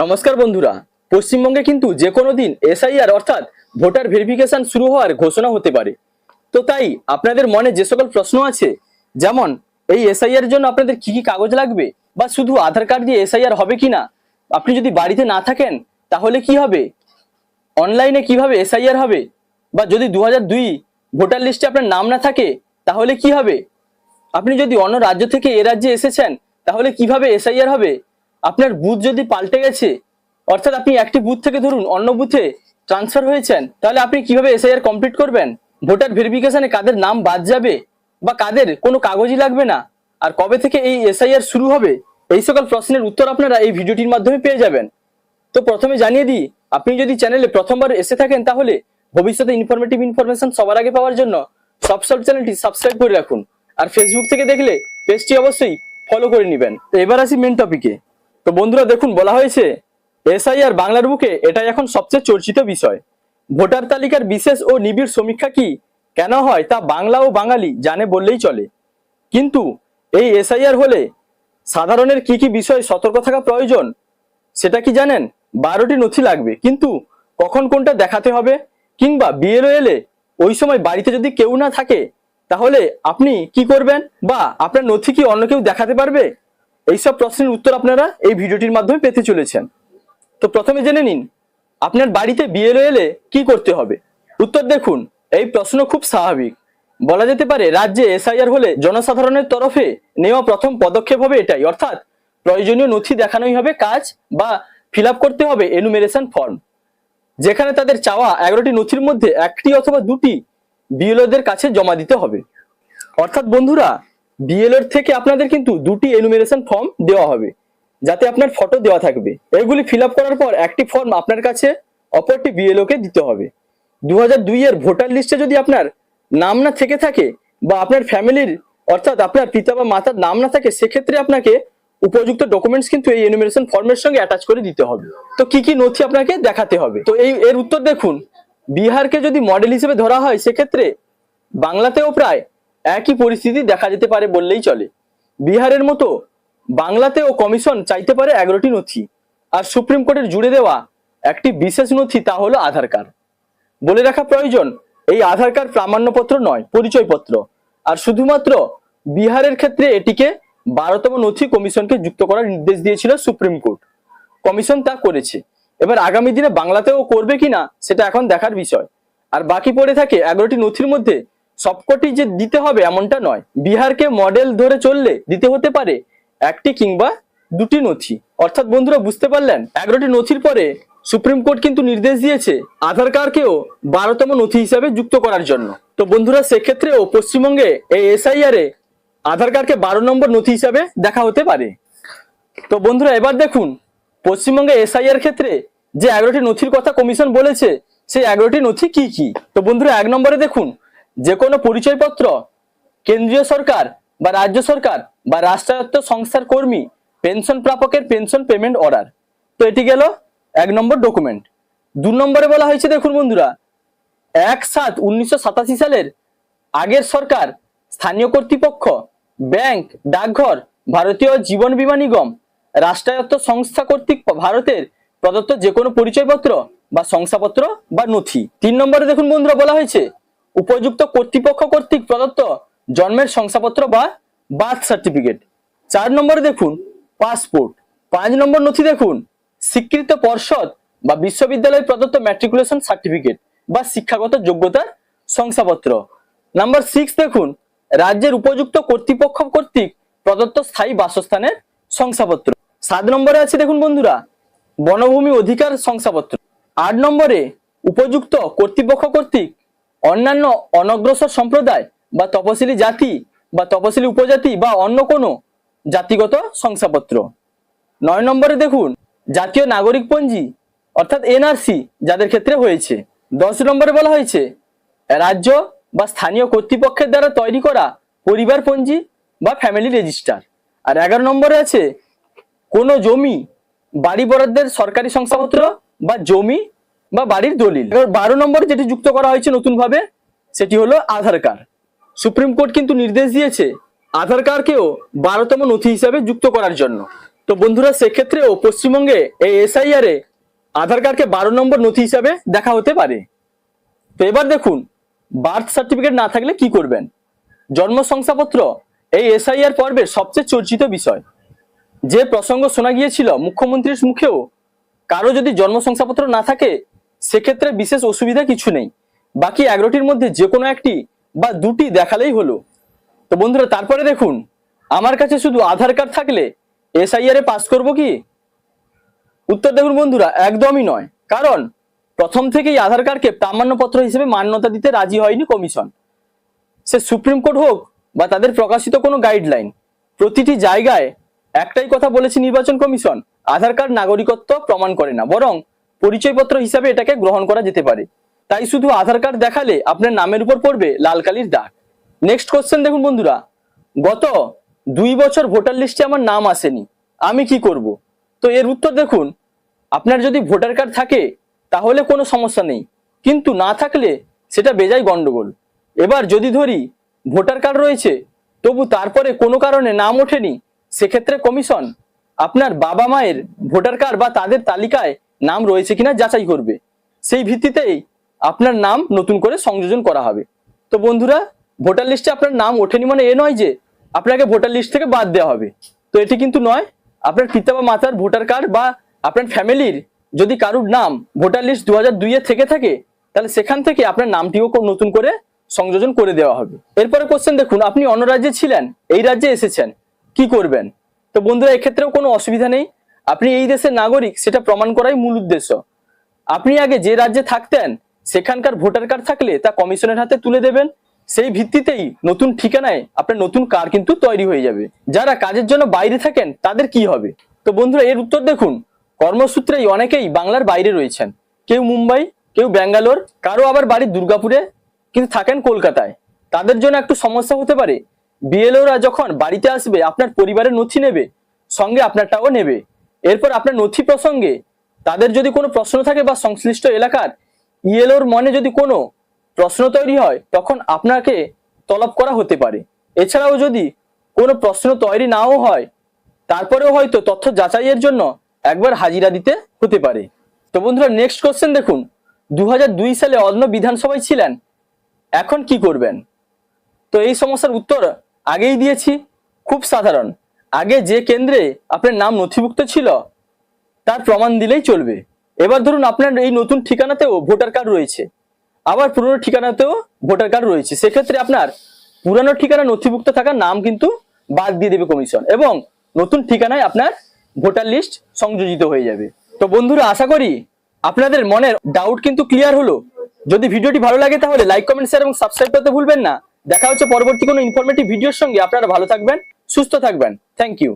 নমস্কার বন্ধুরা। পশ্চিমবঙ্গে কিন্তু যে কোনো দিন এসআইআর অর্থাৎ ভোটার ভেরিফিকেশন শুরু হওয়ার ঘোষণা হতে পারে। তো তাই আপনাদের মনে যে সকল প্রশ্ন আছে, যেমন এই এসআইআর জন্য আপনাদের কি কি কাগজ লাগবে বা শুধু আধার কার্ড দিয়ে এসআইআর হবে কি না আপনি যদি বাড়িতে না থাকেন তাহলে কি হবে? অনলাইনে কীভাবে এসআইআর হবে? বা যদি দু ভোটার লিস্টে আপনার নাম না থাকে, তাহলে কি হবে? আপনি যদি অন্য রাজ্য থেকে এ রাজ্যে এসেছেন, তাহলে কীভাবে এসআইআর হবে? আপনার বুথ যদি পাল্টে গেছে, অর্থাৎ আপনি একটি বুথ থেকে ধরুন অন্য বুথে ট্রান্সফার হয়েছেন, তাহলে আপনি কীভাবে এসআইআর কমপ্লিট করবেন? ভোটার ভেরিফিকেশনে কাদের নাম বাদ যাবে বা কাদের কোনো কাগজই লাগবে না? আর কবে থেকে এই এসআইআর শুরু হবে? এই সকল প্রশ্নের উত্তর আপনারা এই ভিডিওটির মাধ্যমে পেয়ে যাবেন। তো প্রথমে জানিয়ে দিই, আপনি যদি চ্যানেলে প্রথমবার এসে থাকেন, তাহলে ভবিষ্যতে ইনফরমেটিভ ইনফরমেশন সবার আগে পাওয়ার জন্য সব সব চ্যানেলটি সাবস্ক্রাইব করে রাখুন। আর ফেসবুক থেকে দেখলে পেজটি অবশ্যই ফলো করে নেবেন। তো এবার আসি মেন টপিকে তো বন্ধুরা দেখুন, বলা হয়েছে এসআইআর বাংলার বুকে এটাই এখন সবচেয়ে চর্চিত বিষয়। ভোটার তালিকার বিশেষ ও নিবিড় সমীক্ষা কি, কেন হয় তা বাংলা ও বাঙালি জানে বললেই চলে। কিন্তু এই এসআইআর হলে সাধারণের কি কি বিষয়ে সতর্ক থাকা প্রয়োজন, সেটা কি জানেন? বারোটি নথি লাগবে। কিন্তু কখন কোনটা দেখাতে হবে, কিংবা বিএলও এলে ওই সময় বাড়িতে যদি কেউ না থাকে, তাহলে আপনি কি করবেন? বা আপনার নথি কি অন্য কেউ দেখাতে পারবে? এইসব প্রশ্নের উত্তর আপনারা এই ভিডিওটির মাধ্যমে পেতে চলেছেন। তো প্রথমে জেনে নিন, আপনার বাড়িতে বিএলও এলে কি করতে হবে? উত্তর দেখুন, এই প্রশ্ন খুব স্বাভাবিক। বলা যেতে পারে, রাজ্যে এসআইআর হলে জনসাধারণের তরফে নেওয়া প্রথম পদক্ষেপ হবে এটাই। অর্থাৎ প্রয়োজনীয় নথি দেখানোই হবে কাজ বা ফিল করতে হবে এনুমেরেশন ফর্ম যেখানে তাদের চাওয়া এগারোটি নথির মধ্যে একটি অথবা দুটি বিএলওদের কাছে জমা দিতে হবে। অর্থাৎ বন্ধুরা বিএলওর থেকে আপনাদের কিন্তু দুটি এনুমেরেশন ফর্ম দেওয়া হবে, যাতে আপনার ফটো দেওয়া থাকবে। এগুলি ফিল করার পর একটি ফর্ম আপনার কাছে, অপরটি বিএলও কে দিতে হবে। দু এর ভোটার লিস্টে যদি আপনার নাম না থেকে থাকে বা আপনার ফ্যামিলির অর্থাৎ আপনার পিতা বা মাতার নাম না থাকে, সেক্ষেত্রে আপনাকে উপযুক্ত ডকুমেন্টস কিন্তু এই এনুমেরেশন ফর্মের সঙ্গে অ্যাটাচ করে দিতে হবে। তো কি কি নথি আপনাকে দেখাতে হবে? তো এই, এর উত্তর দেখুন, বিহারকে যদি মডেল হিসেবে ধরা হয়, সেক্ষেত্রে বাংলাতেও প্রায় একই পরিস্থিতি দেখা যেতে পারে বললেই চলে। বিহারের মতো বাংলাতেও কমিশন চাইতে পারে এগারোটি নথি, আর সুপ্রিম কোর্টের জুড়ে দেওয়া একটি বিশেষ নথি তা হলো আধার কার্ড। বলে রাখা প্রয়োজন, এই আধার কার্ড প্রামাণ্যপত্র নয়, পরিচয়পত্র। আর শুধুমাত্র বিহারের ক্ষেত্রে এটিকে বারোতম নথি কমিশনকে যুক্ত করার নির্দেশ দিয়েছিল সুপ্রিম কোর্ট। কমিশন তা করেছে। এবার আগামী দিনে বাংলাতেও করবে কিনা, সেটা এখন দেখার বিষয়। আর বাকি পড়ে থাকে এগারোটি নথির মধ্যে সবকটি যে দিতে হবে এমনটা নয়। বিহারকে মডেল ধরে চললে দিতে হতে পারে একটি কিংবা দুটি নথি। অর্থাৎ বন্ধুরা, বুঝতে পারলেন? এগারোটি নথির পরে সুপ্রিম কোর্ট কিন্তু নির্দেশ দিয়েছে আধার কার্ডকেও বারোতম নথি হিসাবে যুক্ত করার জন্য। তো বন্ধুরা, সেক্ষেত্রেও পশ্চিমবঙ্গে এই এসআইআর এ আধার কার্ডকে বারো নম্বর নথি হিসাবে দেখা হতে পারে। তো বন্ধুরা, এবার দেখুন, পশ্চিমবঙ্গে এসআইআর ক্ষেত্রে যে এগারোটি নথির কথা কমিশন বলেছে, সেই এগারোটি নথি কি কি? তো বন্ধুরা, এক নম্বরে দেখুন যে কোনো পরিচয়পত্র, কেন্দ্রীয় সরকার বা রাজ্য সরকার বা রাষ্ট্রায়ত্ত সংস্থার কর্মী, পেনশন প্রাপকের পেনশন পেমেন্ট অর্ডার। তো এটি গেল এক নম্বর ডকুমেন্ট। দু নম্বরে বলা হয়েছে, দেখুন বন্ধুরা, এক সাত উনিশশো সালের আগের সরকার, স্থানীয় কর্তৃপক্ষ, ব্যাংক, ডাকঘর, ভারতীয় জীবন বীমা নিগম, রাষ্ট্রায়ত্ত সংস্থা কর্তৃক ভারতের প্রদত্ত যে কোনো পরিচয়পত্র বা শংসাপত্র বা নথি। তিন নম্বরে দেখুন বন্ধুরা, বলা হয়েছে উপযুক্ত কর্তৃপক্ষ কর্তৃক প্রদত্ত জন্মের শংসাপত্র বা বার্থ সার্টিফিকেট। চার নম্বরে দেখুন, পাসপোর্ট। পাঁচ নম্বর নথি দেখুন, স্বীকৃত পর্ষদ বা বিশ্ববিদ্যালয় প্রদত্ত ম্যাট্রিকুলেশন সার্টিফিকেট বা শিক্ষাগত যোগ্যতার শংসাপত্র। নাম্বার সিক্স দেখুন, রাজ্যের উপযুক্ত কর্তৃপক্ষ কর্তৃক প্রদত্ত স্থায়ী বাসস্থানের শংসাপত্র। সাত নম্বরে আছে দেখুন বন্ধুরা, বনভূমি অধিকার শংসাপত্র। আট নম্বরে, উপযুক্ত কর্তৃপক্ষ কর্তৃক অন্যান্য অনগ্রসর সম্প্রদায় বা তপশিলি জাতি বা তপশিলি উপজাতি বা অন্য কোনো জাতিগত শংসাপত্র। নয় নম্বরে দেখুন, জাতীয় নাগরিক পঞ্জি, অর্থাৎ এনআরসি যাদের ক্ষেত্রে হয়েছে। দশ নম্বরে বলা হয়েছে, রাজ্য বা স্থানীয় কর্তৃপক্ষের দ্বারা তৈরি করা পরিবার পঞ্জি বা ফ্যামিলি রেজিস্টার। আর এগারো নম্বরে আছে, কোনো জমি, বাড়ি বরাদ্দের সরকারি শংসাপত্র বা জমি বা বাড়ির দলিল। এবার বারো নম্বরে যেটি যুক্ত করা হয়েছে নতুন ভাবে সেটি হলো আধার কার্ড। সুপ্রিম কোর্ট কিন্তু নির্দেশ দিয়েছে আধার কার্ডকেও বারোতম নথি হিসাবে যুক্ত করার জন্য। তো বন্ধুরা, সেক্ষেত্রেও পশ্চিমবঙ্গে এই এসআইআর এ আধার কার্ডকে বারো নম্বর নথি হিসাবে দেখা হতে পারে। তো এবার দেখুন, বার্থ সার্টিফিকেট না থাকলে কি করবেন? জন্ম শংসাপত্র এই এসআইআর পর্বের সবচেয়ে চর্চিত বিষয়। যে প্রসঙ্গ শোনা গিয়েছিল, মুখ্যমন্ত্রীর মুখেও কারও যদি জন্ম শংসাপত্র না থাকে সেক্ষেত্রে বিশেষ অসুবিধা কিছু নেই। বাকি এগারোটির মধ্যে যে কোনো একটি বা দুটি দেখালেই হলো। তো বন্ধুরা, তারপরে দেখুন, আমার কাছে শুধু আধার কার্ড থাকলে এসআইআর পাস করব কি? উত্তর দেখুন বন্ধুরা, একদমই নয়। কারণ প্রথম থেকেই আধার কার্ডকে প্রামাণ্যপত্র হিসেবে মান্যতা দিতে রাজি হয়নি কমিশন। সে সুপ্রিম কোর্ট হোক বা তাদের প্রকাশিত কোনো গাইডলাইন, প্রতিটি জায়গায় একটাই কথা বলেছে নির্বাচন কমিশন, আধার কার্ড নাগরিকত্ব প্রমাণ করে না। বরং পরিচয়পত্র হিসাবে এটাকে গ্রহণ করা যেতে পারে। তাই শুধু আধার কার্ড দেখালে আপনার নামের উপর পড়বে লাল কালির দাগ। নেক্সট কোশ্চেন দেখুন বন্ধুরা। গত দুই বছর ভোটার লিস্টে আমার নাম আসেনি। আমি কি করব? তো এর উত্তর দেখুন, আপনার যদি ভোটার কার্ড থাকে, তাহলে কোনো সমস্যা নেই। কিন্তু না থাকলে সেটা বেজায় গন্ডগোল। এবার যদি ধরি, ভোটার কার্ড রয়েছে, তবু তারপরে কোনো কারণে নাম ওঠেনি, সেক্ষেত্রে কমিশন আপনার বাবা মায়ের ভোটার কার্ড বা তাদের তালিকায় নাম রয়েছে কিনা যাচাই করবে। সেই ভিত্তিতেই আপনার নাম নতুন করে সংযোজন করা হবে। তো বন্ধুরা, ভোটার লিস্টে আপনার নাম ওঠেনি মানে এ নয় যে, আপনাকে ভোটার লিস্ট থেকে বাদ দেওয়া হবে। তো এটি কিন্তু নয়, আপনার পিতা বা মাতার ভোটার কার্ড বা আপনার ফ্যামিলির যদি কারুর নাম ভোটার লিস্ট দু হাজার দুইয়ে থেকে থাকে, তাহলে সেখান থেকে আপনার নামটিও নতুন করে সংযোজন করে দেওয়া হবে। এরপরে কোশ্চেন দেখুন, আপনি অন্য রাজ্যে ছিলেন, এই রাজ্যে এসেছেন, কি করবেন? তো বন্ধুরা, এক্ষেত্রেও কোনো অসুবিধা নেই। আপনি এই দেশের নাগরিক, সেটা প্রমাণ করাই মূল উদ্দেশ্য। আপনি আগে যে রাজ্যে থাকতেন, সেখানকার ভোটার কার্ড থাকলে তা কমিশনের হাতে তুলে দেবেন। সেই ভিত্তিতেই নতুন ঠিকানায় আপনার নতুন কার কিন্তু তৈরি হয়ে যাবে। যারা কাজের জন্য বাইরে থাকেন, তাদের কি হবে? তো বন্ধুরা, এর উত্তর দেখুন। কর্মসূত্রেই অনেকেই বাংলার বাইরে রয়েছেন। কেউ মুম্বাই, কেউ ব্যাঙ্গালোর, কারও আবার বাড়ি দুর্গাপুরে, কিন্তু থাকেন কলকাতায়। তাদের জন্য একটু সমস্যা হতে পারে। বিএলওরা যখন বাড়িতে আসবে, আপনার পরিবারের নথি নেবে, সঙ্গে আপনারটাও নেবে। এরপর আপনার নথি প্রসঙ্গে তাদের যদি কোনো প্রশ্ন থাকে বা সংশ্লিষ্ট এলাকার ইএলওর মনে যদি কোনো প্রশ্ন তৈরি হয়, তখন আপনাকে তলব করা হতে পারে। এছাড়াও যদি কোনো প্রশ্ন তৈরি নাও হয়, তারপরেও হয়তো তথ্য যাচাইয়ের জন্য একবার হাজিরা দিতে হতে পারে। তো বন্ধুরা নেক্সট কোশ্চেন দেখুন। দু হাজার দুই সালে অন্য বিধানসভায় ছিলেন, এখন কি করবেন? তো এই সমস্যার উত্তর আগেই দিয়েছি। খুব সাধারণ। আগে যে কেন্দ্রে আপনার নাম নথিভুক্ত ছিল, তার প্রমাণ দিলেই চলবে। এবার ধরুন আপনার এই নতুন ঠিকানাতেও ভোটার কার্ড রয়েছে। আবার পুরনো ঠিকানাতেও ভোটার কার্ড রয়েছে। সেক্ষেত্রে আপনার পুরানো ঠিকানা নথিভুক্ত থাকার নাম কিন্তু বাদ দিয়ে দেবে কমিশন এবং নতুন ঠিকানায় আপনার ভোটার লিস্ট সংযোজিত হয়ে যাবে। তো বন্ধুরা, আশা করি আপনাদের মনের ডাউট কিন্তু ক্লিয়ার হলো। যদি ভিডিওটি ভালো লাগে তাহলে লাইক কমেন্ট শেয়ার এবং সাবস্ক্রাইব করতে ভুলবেন না। দেখা হচ্ছে পরবর্তী কোনো ইনফরমেটিভ ভিডিওর সঙ্গে। আপনারা ভালো থাকবেন। সুস্থ থাকবেন। Thank you